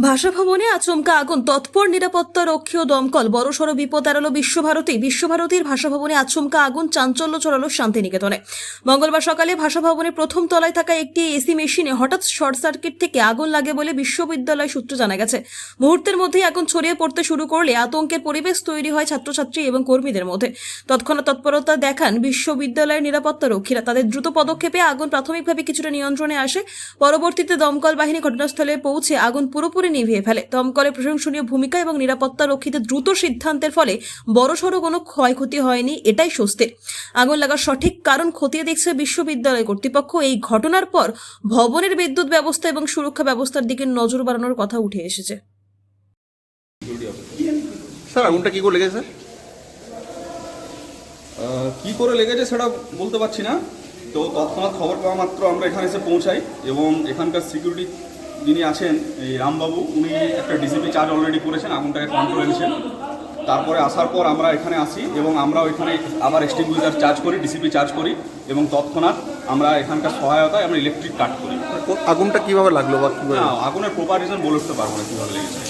ভাষা ভবনে আচমকা আগুন। তৎপর নিরাপত্তা রক্ষী ও দমকল। বড়সড় বিপদ এড়ালো বিশ্বভারতী। বিশ্বভারতীর ভাষা ভবনে আচমকা আগুন, চাঞ্চল্য ছড়ালো শান্তিনিকেতনে। মঙ্গলবার সকালে ভাষা ভবনের প্রথম তলায় থাকা একটি এসি মেশিনে হঠাৎ শর্ট সার্কিট থেকে আগুন লাগে বলে বিশ্ববিদ্যালয় সূত্রে জানা গেছে। মুহূর্তের মধ্যেই আগুন ছড়িয়ে পড়তে শুরু করলে আতঙ্কের পরিবেশ তৈরি হয় ছাত্রছাত্রী এবং কর্মীদের মধ্যে। তৎক্ষণাৎ তৎপরতা দেখান বিশ্ববিদ্যালয়ের নিরাপত্তা রক্ষীরা। তাদের দ্রুত পদক্ষেপে আগুন প্রাথমিকভাবে কিছুটা নিয়ন্ত্রণে আসে। পরবর্তীতে দমকল বাহিনী ঘটনাস্থলে পৌঁছে আগুন পুরোপুরি নিভিয়ে ফেলে। দমকলের প্রশংসনীয় ভূমিকা এবং নিরাপত্তা রক্ষীদের দ্রুত সিদ্ধান্তের ফলে বড়সড় কোনো ক্ষয়ক্ষতি হয়নি এটাই স্বস্তির আগুন লাগার সঠিক কারণ খতিয়ে দেখছে বিশ্ববিদ্যালয় কর্তৃপক্ষ। এই ঘটনার পর ভবনের বিদ্যুৎ ব্যবস্থা এবং সুরক্ষা ব্যবস্থার দিকে নজর বাড়ানোর কথা উঠে এসেছে। স্যার আগুনটা কি করে লেগেছে? স্যার কি করে লেগেছে সেটা বলতে পারছি না। তো তৎক্ষণাৎ খবর পাওয়া মাত্র আমরা এখানে এসে পৌঁছাই এবং এখানকার সিকিউরিটি যিনি আছেন এই রামবাবু উনি একটা ডিসিপি চার্জ অলরেডি করেছেন আগুনটাকে কন্ট্রোল এনেছেন। তারপরে আসার পর আমরা এখানে আসি এবং আমরা এখানে আবার এক্সটিংগুইজার চার্জ করি ডিসিপি চার্জ করি এবং তৎক্ষণাৎ আমরা এখানকার সহায়তায় আমরা ইলেকট্রিক কাট করি। আগুনটা কীভাবে লাগল বা কীভাবে? আগুনের প্রপার রিজন বলে উঠতে পারব না কীভাবে লেগেছে।